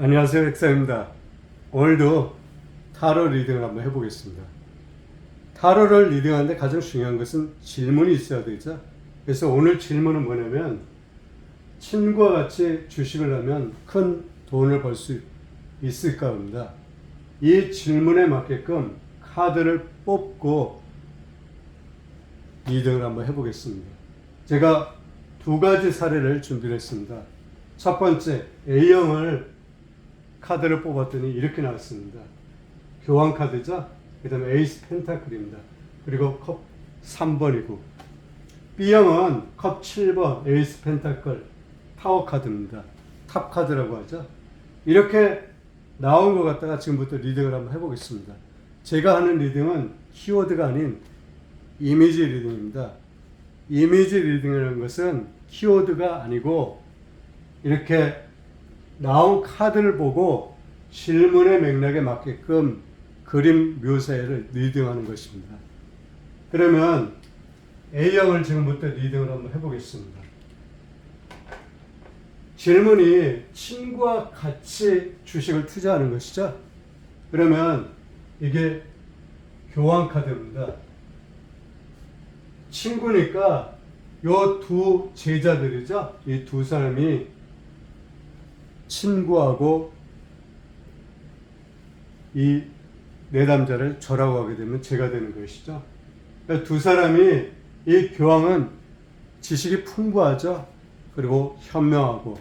안녕하세요 백사입니다. 오늘도 타로 리딩을 한번 해보겠습니다. 타로를 리딩하는데 가장 중요한 것은 질문이 있어야 되죠. 그래서 오늘 질문은 뭐냐면 친구와 같이 주식을 하면 큰 돈을 벌 수 있을까 합니다. 이 질문에 맞게끔 카드를 뽑고 리딩을 한번 해보겠습니다. 제가 두 가지 사례를 준비를 했습니다. 첫 번째 A형을 카드를 뽑았더니 이렇게 나왔습니다. 교환 카드죠? 그 다음에 에이스 펜타클입니다. 그리고 컵 3번이고 B형은 컵 7번 에이스 펜타클 타워 카드입니다. 탑 카드라고 하죠. 이렇게 나온 것 같다가 지금부터 리딩을 한번 해보겠습니다. 제가 하는 리딩은 키워드가 아닌 이미지 리딩입니다. 이미지 리딩이라는 것은 키워드가 아니고 이렇게 나온 카드를 보고 질문의 맥락에 맞게끔 그림 묘사를 리딩하는 것입니다. 그러면 A형을 지금부터 리딩을 한번 해보겠습니다. 질문이 친구와 같이 주식을 투자하는 것이죠. 그러면 이게 교환 카드입니다. 친구니까 요 두 제자들이죠. 이 두 사람이 친구하고 이 내담자를 저라고 하게 되면 제가 되는 것이죠. 그러니까 두 사람이 이 교황은 지식이 풍부하죠. 그리고 현명하고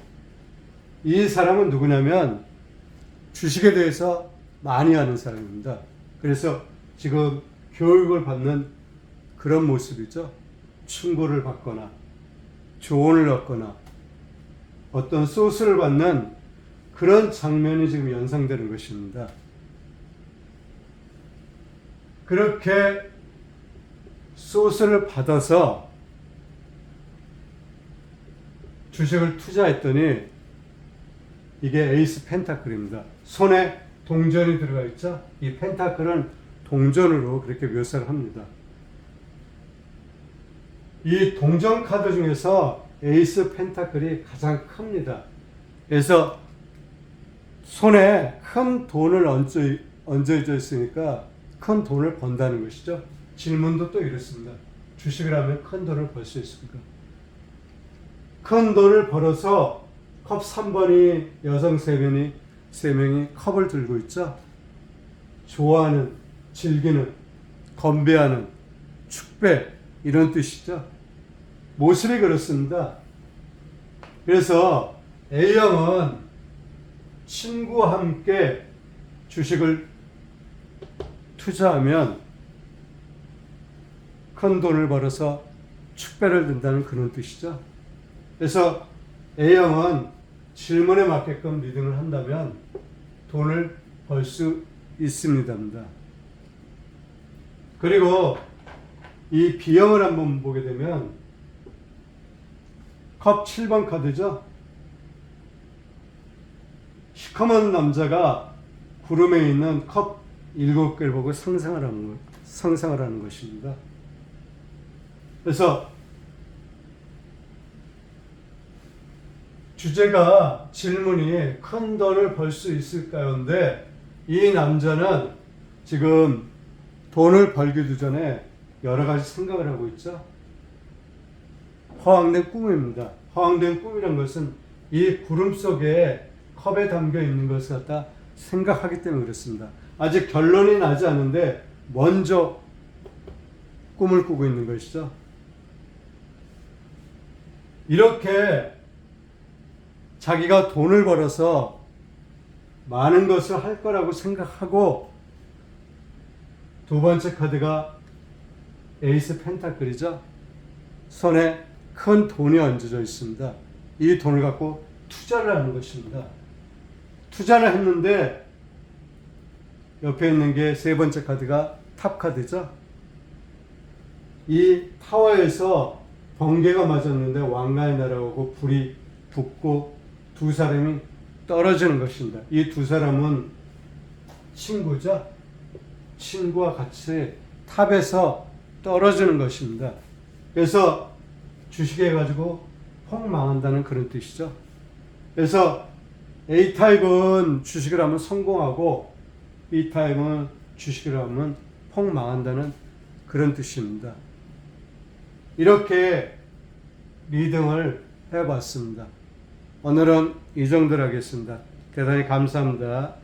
이 사람은 누구냐면 주식에 대해서 많이 아는 사람입니다. 그래서 지금 교육을 받는 그런 모습이죠. 충고를 받거나 조언을 얻거나 어떤 소스를 받는 그런 장면이 지금 연상되는 것입니다. 그렇게 소스를 받아서 주식을 투자했더니 이게 에이스 펜타클입니다. 손에 동전이 들어가 있죠? 이 펜타클은 동전으로 그렇게 묘사를 합니다. 이 동전 카드 중에서 에이스 펜타클이 가장 큽니다. 그래서 손에 큰 돈을 얹어, 얹어져 있으니까 큰 돈을 번다는 것이죠. 질문도 또 이렇습니다. 주식을 하면 큰 돈을 벌 수 있습니까? 큰 돈을 벌어서 컵 3번이 여성 3명이, 3명이 컵을 들고 있죠. 좋아하는, 즐기는, 건배하는, 축배, 이런 뜻이죠. 모습이 그렇습니다. 그래서 A형은 친구와 함께 주식을 투자하면 큰 돈을 벌어서 축배를 든다는 그런 뜻이죠. 그래서 A형은 질문에 맞게끔 리딩을 한다면 돈을 벌 수 있습니다. 그리고 이 B형을 한번 보게 되면 컵 7번 카드죠. 시커먼 남자가 구름에 있는 컵 7개를 보고 상상을 하는 것, 상상을 하는 것입니다. 그래서 주제가 질문이 큰 돈을 벌 수 있을까요인데 이 남자는 지금 돈을 벌기도 전에 여러 가지 생각을 하고 있죠. 허황된 꿈입니다. 허황된 꿈이란 것은 이 구름 속에 컵에 담겨 있는 것을 갖다 생각하기 때문에 그렇습니다. 아직 결론이 나지 않은데 먼저 꿈을 꾸고 있는 것이죠. 이렇게 자기가 돈을 벌어서 많은 것을 할 거라고 생각하고 두 번째 카드가 에이스 펜타클이죠. 손에 큰 돈이 얹어져 있습니다. 이 돈을 갖고 투자를 하는 것입니다. 투자를 했는데 옆에 있는 게 세 번째 카드가 탑 카드죠. 이 타워에서 번개가 맞았는데 왕관이 날아오고 불이 붙고 두 사람이 떨어지는 것입니다. 이 두 사람은 친구죠. 친구와 같이 탑에서 떨어지는 것입니다. 그래서 주식해 가지고 폭 망한다는 그런 뜻이죠. 그래서 A 타입은 주식을 하면 성공하고 B 타입은 주식을 하면 폭망한다는 그런 뜻입니다. 이렇게 리딩을 해봤습니다. 오늘은 이 정도로 하겠습니다. 대단히 감사합니다.